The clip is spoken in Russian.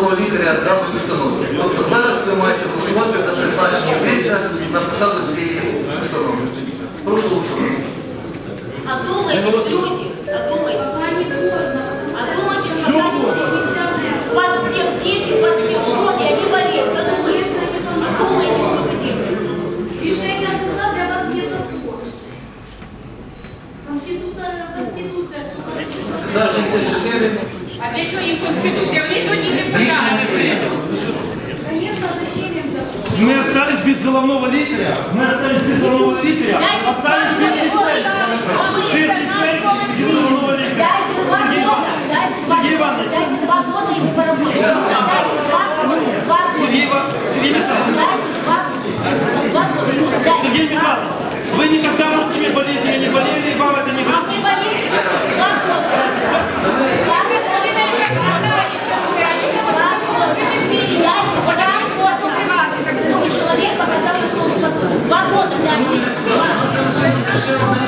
головного лікаря даної установи. Тобто зараз ви маєте голосувати за призначення Гриця на посаду цієї установи. Прошу голосувати. Одумайтесь, люди, одумайтесь. Одумайтесь, Что пока не вот? будет. У вас всех дети, у вас всех жены, они болеют. Одумайтесь. Одумайтесь, что вы делаете. Решение суда для вас не закон. Конституция, Конституция. За 64 А для чого їм конституція? Мы остались без головного лидера. Мы остались без головного лидера. Остались без лицензии. Без лицензии, без головного лидера. Сергей Иванович. Сергей Иванович. Дайте два года и поработайте. Дайте два года. Сергей Иванович. Сергей Михайлович. Вы никогда show me.